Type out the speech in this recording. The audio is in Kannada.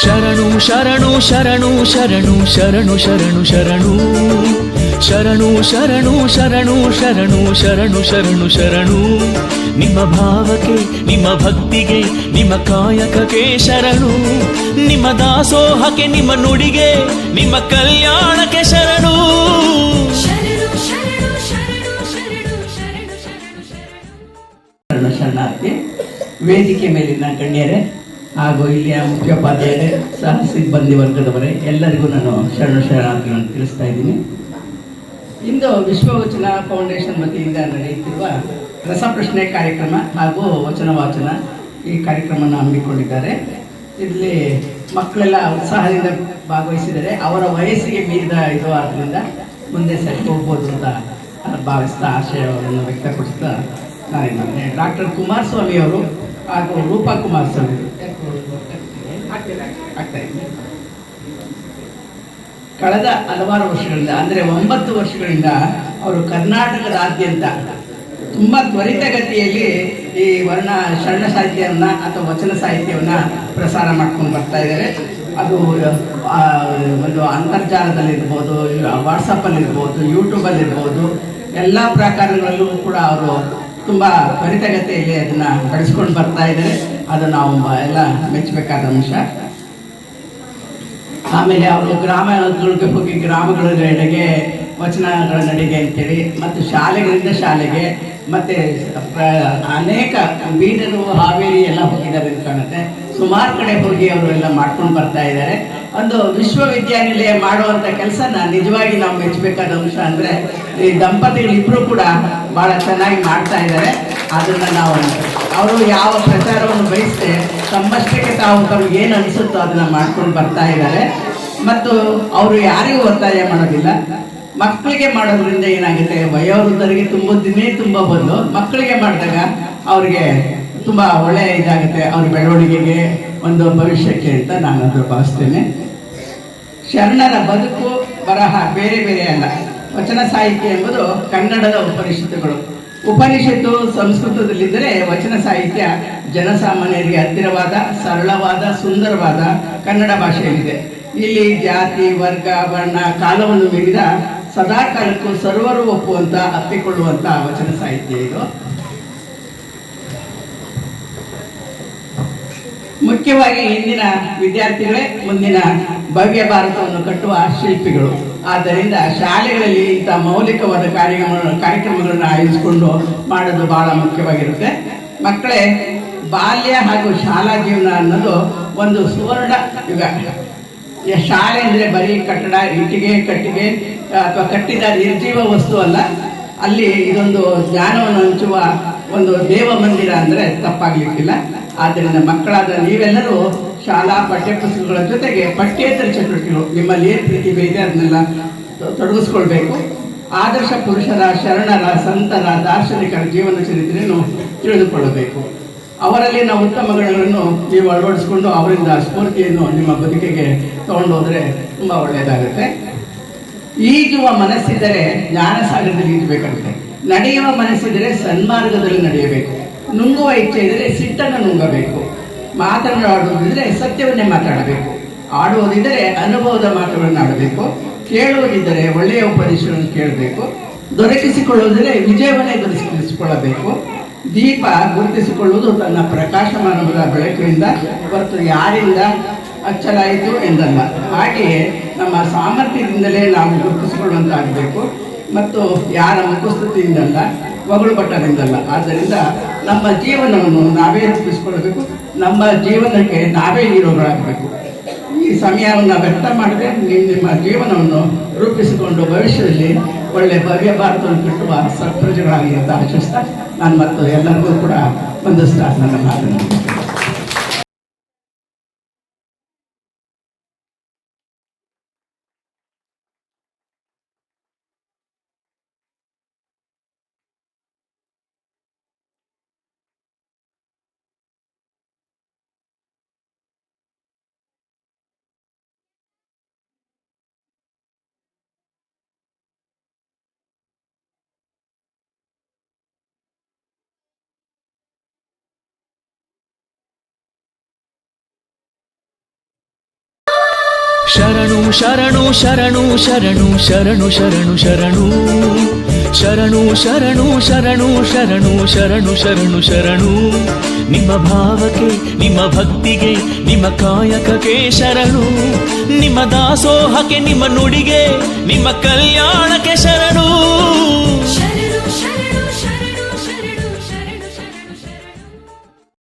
ಶರಣು ಶರಣು ಶರಣು ಶರಣು ಶರಣು ಶರಣು ಶರಣು ಶರಣು ಶರಣು ಶರಣು ಶರಣು ಶರಣು ಶರಣು ಶರಣು ನಿಮ್ಮ ಭಾವಕ್ಕೆ ನಿಮ್ಮ ಭಕ್ತಿಗೆ ನಿಮ್ಮ ಕಾಯಕಕ್ಕೆ ಶರಣು ನಿಮ್ಮ ದಾಸೋಹಕ್ಕೆ ನಿಮ್ಮ ನುಡಿಗೆ ನಿಮ್ಮ ಕಲ್ಯಾಣಕ್ಕೆ ಶರಣು ಶರಣು ಶರಣು ಶರಣು ಶರಣು ಶರಣು ಶರಣು ಶರಣು ಶರಣಾರ್ಥಿ ವೇದಿಕೆ ಮೇಲಿನ ಗಣ್ಯರೇ ಹಾಗೂ ಇಲ್ಲಿಯ ಮುಖ್ಯೋಪಾಧ್ಯಾಯರೇ ಸಹ ಸಿಬ್ಬಂದಿ ವರ್ಗದವರೇ ಎಲ್ಲರಿಗೂ ನಾನು ಶರಣ ಶರಣಾರ್ಥಿಗಳನ್ನು ತಿಳಿಸ್ತಾ ಇದ್ದೀನಿ. ಇಂದು ವಿಶ್ವವಚನ ಫೌಂಡೇಶನ್ ವತಿಯಿಂದ ನಡೆಯುತ್ತಿರುವ ರಸಪ್ರಶ್ನೆ ಕಾರ್ಯಕ್ರಮ ಹಾಗೂ ವಚನ ವಾಚನ ಈ ಕಾರ್ಯಕ್ರಮವನ್ನು ಹಮ್ಮಿಕೊಂಡಿದ್ದಾರೆ. ಇಲ್ಲಿ ಮಕ್ಕಳೆಲ್ಲ ಉತ್ಸಾಹದಿಂದ ಭಾಗವಹಿಸಿದರೆ ಅವರ ವಯಸ್ಸಿಗೆ ಮೀರಿದ ಇದು ಆದ್ದರಿಂದ ಮುಂದೆ ಸರಿ ಹೋಗ್ಬೋದು ಅಂತ ಭಾವಿಸ್ತಾ ಆಶಯವನ್ನು ವ್ಯಕ್ತಪಡಿಸ್ತಾ ನಾನು ಡಾಕ್ಟರ್ ಕುಮಾರಸ್ವಾಮಿ ಅವರು ಹಾಗೂ ರೂಪಾ ಕುಮಾರ್ ಸರ್. ಕಳೆದ ಹಲವಾರು ವರ್ಷಗಳಿಂದ, ಅಂದರೆ ಒಂಬತ್ತು ವರ್ಷಗಳಿಂದ ಅವರು ಕರ್ನಾಟಕದಾದ್ಯಂತ ತುಂಬ ತ್ವರಿತಗತಿಯಲ್ಲಿ ಈ ವರ್ಣ, ಶರಣ ಸಾಹಿತ್ಯವನ್ನು ಅಥವಾ ವಚನ ಸಾಹಿತ್ಯವನ್ನು ಪ್ರಸಾರ ಮಾಡ್ಕೊಂಡು ಬರ್ತಾ ಇದ್ದಾರೆ. ಅದು ಒಂದು ಅಂತರ್ಜಾಲದಲ್ಲಿರ್ಬೋದು, ವಾಟ್ಸಪ್ಪಲ್ಲಿರ್ಬೋದು, ಯೂಟ್ಯೂಬಲ್ಲಿರ್ಬೋದು, ಎಲ್ಲ ಪ್ರಕಾರಗಳಲ್ಲೂ ಕೂಡ ಅವರು ತುಂಬ ತ್ವರಿತಗತಿಯಲ್ಲಿ ಅದನ್ನ ಬೆಳೆಸ್ಕೊಂಡು ಬರ್ತಾ ಇದ್ದಾರೆ. ಅದು ನಾವು ಎಲ್ಲ ಮೆಚ್ಚಬೇಕಾದ ಅಂಶ. ಆಮೇಲೆ ಅವರು ಗ್ರಾಮಗಳಿಗೆ ಹೋಗಿ ಗ್ರಾಮಗಳ ನಡೆಗೆ ವಚನಗಳ ನಡಿಗೆ ಅಂತೇಳಿ, ಮತ್ತು ಶಾಲೆಗಳಿಂದ ಶಾಲೆಗೆ, ಮತ್ತೆ ಅನೇಕ ಬೀದರು, ಹಾವೇರಿ ಎಲ್ಲ ಹೋಗಿದ್ದಾರೆ ಅಂತ ಕಾಣುತ್ತೆ. ಸುಮಾರು ಕಡೆ ಹೋಗಿ ಅವರು ಎಲ್ಲ ಮಾಡ್ಕೊಂಡು ಬರ್ತಾ ಇದ್ದಾರೆ. ಒಂದು ವಿಶ್ವವಿದ್ಯಾನಿಲಯ ಮಾಡುವಂತ ಕೆಲಸನ ನಿಜವಾಗಿ ನಾವು ಮೆಚ್ಚಬೇಕಾದ ಅಂಶ ಅಂದ್ರೆ ಈ ದಂಪತಿಗಳಿಬ್ರು ಕೂಡ ಬಹಳ ಚೆನ್ನಾಗಿ ಮಾಡ್ತಾ ಇದ್ದಾರೆ. ಅದನ್ನ ನಾವು ಅವರು ಯಾವ ಪ್ರಚಾರವನ್ನು ಬಯಸದೆ ತಮ್ಮಷ್ಟಕ್ಕೆ ತಾವು ತಮ್ಗೆ ಏನು ಅನಿಸುತ್ತೋ ಅದನ್ನ ಮಾಡ್ಕೊಂಡು ಬರ್ತಾ ಇದ್ದಾರೆ. ಮತ್ತು ಅವರು ಯಾರಿಗೂ ಒತ್ತಾಯ ಮಾಡೋದಿಲ್ಲ. ಮಕ್ಕಳಿಗೆ ಮಾಡೋದ್ರಿಂದ ಏನಾಗುತ್ತೆ? ವಯೋವೃದ್ಧರಿಗೆ ತುಂಬುದಿನೇ ತುಂಬ ಬಂದು ಮಕ್ಕಳಿಗೆ ಮಾಡಿದಾಗ ಅವ್ರಿಗೆ ತುಂಬ ಒಳ್ಳೆ ಇದಾಗುತ್ತೆ ಅವ್ರ ಬೆಳವಣಿಗೆಗೆ ಒಂದು ಭವಿಷ್ಯಕ್ಕೆ ಅಂತ ನಾನು ಅದರ ಭಾವಿಸ್ತೇನೆ. ಶರಣರ ಬದುಕು ಬರಹ ಬೇರೆ ಬೇರೆ ಅಲ್ಲ. ವಚನ ಸಾಹಿತ್ಯ ಎಂಬುದು ಕನ್ನಡದ ಉಪನಿಷತ್ತುಗಳು. ಉಪನಿಷತ್ತು ಸಂಸ್ಕೃತದಲ್ಲಿದ್ದರೆ ವಚನ ಸಾಹಿತ್ಯ ಜನಸಾಮಾನ್ಯರಿಗೆ ಹತ್ತಿರವಾದ, ಸರಳವಾದ, ಸುಂದರವಾದ ಕನ್ನಡ ಭಾಷೆಯಲ್ಲಿದೆ. ಇಲ್ಲಿ ಜಾತಿ, ವರ್ಗ, ವರ್ಣ, ಕಾಲವನ್ನು ಮೀರಿದ ಸದಾಕಾಲಕ್ಕೂ ಸರ್ವರು ಒಪ್ಪುವಂತ, ಅಪ್ಪಿಕೊಳ್ಳುವಂತ ವಚನ ಸಾಹಿತ್ಯ ಇದು. ಮುಖ್ಯವಾಗಿ ಇಂದಿನ ವಿದ್ಯಾರ್ಥಿಗಳೇ ಮುಂದಿನ ಭವ್ಯ ಭಾರತವನ್ನು ಕಟ್ಟುವ ಶಿಲ್ಪಿಗಳು. ಆದ್ದರಿಂದ ಶಾಲೆಗಳಲ್ಲಿ ಇಂಥ ಮೌಲಿಕವಾದ ಕಾರ್ಯಕ್ರಮ ಕಾರ್ಯಕ್ರಮಗಳನ್ನು ಆಯೋಜಿಸಿಕೊಂಡು ಮಾಡೋದು ಬಹಳ ಮುಖ್ಯವಾಗಿರುತ್ತೆ. ಮಕ್ಕಳೇ, ಬಾಲ್ಯ ಹಾಗೂ ಶಾಲಾ ಜೀವನ ಅನ್ನೋದು ಒಂದು ಸುವರ್ಣ ಯುಗ. ಶಾಲೆ ಅಂದರೆ ಬರೀ ಕಟ್ಟಡ, ಇಟ್ಟಿಗೆ, ಕಟ್ಟಿಗೆ ಅಥವಾ ಕಟ್ಟಿದ ನಿರ್ಜೀವ ವಸ್ತು ಅಲ್ಲ. ಅಲ್ಲಿ ಇದೊಂದು ಜ್ಞಾನವನ್ನು ಹಂಚುವ ಒಂದು ದೇವ ಮಂದಿರ ಅಂದರೆ ತಪ್ಪಾಗ್ಲಿಕ್ಕಿಲ್ಲ. ಆದ್ದರಿಂದ ಮಕ್ಕಳಾದ ನೀವೆಲ್ಲರೂ ಶಾಲಾ ಪಠ್ಯಪುಸ್ತಕಗಳ ಜೊತೆಗೆ ಪಠ್ಯೇತರ ಚಟುವಟಿಕೆಗಳು ನಿಮ್ಮಲ್ಲಿ ಏನು ಪ್ರತಿಭೆ ಇದೆ ಅದನ್ನೆಲ್ಲ ತೊಡಗಿಸ್ಕೊಳ್ಬೇಕು. ಆದರ್ಶ ಪುರುಷರ, ಶರಣರ, ಸಂತರ, ದಾರ್ಶನಿಕರ ಜೀವನ ಚರಿತ್ರೆಯನ್ನು ತಿಳಿದುಕೊಳ್ಳಬೇಕು. ಅವರಲ್ಲಿನ ಉತ್ತಮ ಗುಣಗಳನ್ನು ನೀವು ಅಳವಡಿಸಿಕೊಂಡು ಅವರಿಂದ ಸ್ಫೂರ್ತಿಯನ್ನು ನಿಮ್ಮ ಬದುಕಿಗೆ ತಗೊಂಡು ಹೋದ್ರೆ ತುಂಬ ಒಳ್ಳೆಯದಾಗುತ್ತೆ. ಈಜುವ ಮನಸ್ಸಿದ್ದರೆ ಜ್ಞಾನ ಈಜಬೇಕಾಗುತ್ತೆ. ನಡೆಯುವ ಮನಸ್ಸಿದ್ದರೆ ಸನ್ಮಾರ್ಗದಲ್ಲಿ ನಡೆಯಬೇಕು. ನುಂಗುವ ಇಚ್ಛೆ ಇದ್ದರೆ ಸಿಟ್ಟನ್ನು ನುಂಗಬೇಕು. ಮಾತನಾಡುವುದಿದ್ರೆ ಸತ್ಯವನ್ನೇ ಮಾತಾಡಬೇಕು. ಆಡುವುದಿದ್ದರೆ ಅನುಭವದ ಮಾತುಗಳನ್ನು ಆಡಬೇಕು. ಕೇಳುವುದಿದ್ದರೆ ಒಳ್ಳೆಯ ಉಪದೇಶಗಳನ್ನು ಕೇಳಬೇಕು. ದೊರಕಿಸಿಕೊಳ್ಳುವುದಿದ್ರೆ ವಿಜಯವನ್ನೇ ದೊರಕಿಸಿಕೊಳ್ಳಬೇಕು ದೀಪ ಗುರುತಿಸಿಕೊಳ್ಳುವುದು ತನ್ನ ಪ್ರಕಾಶಮಾನವಾದ ಬೆಳಕಿನಿಂದ ಹೊರತು ಯಾರಿಂದ ಹಚ್ಚಲಾಯಿತು ಎಂದಲ್ಲ. ಹಾಗೆಯೇ ನಮ್ಮ ಸಾಮರ್ಥ್ಯದಿಂದಲೇ ನಾವು ಗುರುತಿಸಿಕೊಳ್ಳುವಂತಾಗಬೇಕು. ಮತ್ತು ಯಾರ ಮುಖಸ್ತುತಿಯಿಂದಲ್ಲ ಮಗಳು ನಿಮ್ದಲ್ಲ ಆದ್ದರಿಂದ ನಮ್ಮ ಜೀವನವನ್ನು ನಾವೇ ರೂಪಿಸ್ಕೊಳ್ಬೇಕು ನಮ್ಮ ಜೀವನಕ್ಕೆ ನಾವೇ ಹೀರೋಗಳಾಗಬೇಕು ಈ ಸಮಯವನ್ನು ವ್ಯರ್ಥ ಮಾಡದೆ ನಿಮ್ಮ ನಿಮ್ಮ ಜೀವನವನ್ನು ರೂಪಿಸಿಕೊಂಡು ಭವಿಷ್ಯದಲ್ಲಿ ಒಳ್ಳೆ ಭವ್ಯ ಭಾರತವನ್ನು ಕಟ್ಟುವ ಸತ್ಪ್ರಜೆಗಳಾಗಿ ಅಂತ ಆಶಿಸ್ತಾ, ನಾನು ಮತ್ತು ಎಲ್ಲರಿಗೂ ಕೂಡ ಒಂದು ಸ್ಟಾರ್ಟ್ ನನ್ನ ಮಾತನ್ನು ಶರಣು ಶರಣು ಶರಣು ಶರಣು ಶರಣು ಶರಣು ಶರಣು ಶರಣು ಶರಣು ಶರಣು ಶರಣು ಶರಣು ಶರಣು ಶರಣು ನಿಮ್ಮ ಭಾವಕ್ಕೆ ನಿಮ್ಮ ಭಕ್ತಿಗೆ ನಿಮ್ಮ ಕಾಯಕಕ್ಕೆ ಶರಣು ನಿಮ್ಮ ದಾಸೋಹಕ್ಕೆ ನಿಮ್ಮ ನುಡಿಗೆ ನಿಮ್ಮ ಕಲ್ಯಾಣಕ್ಕೆ ಶರಣು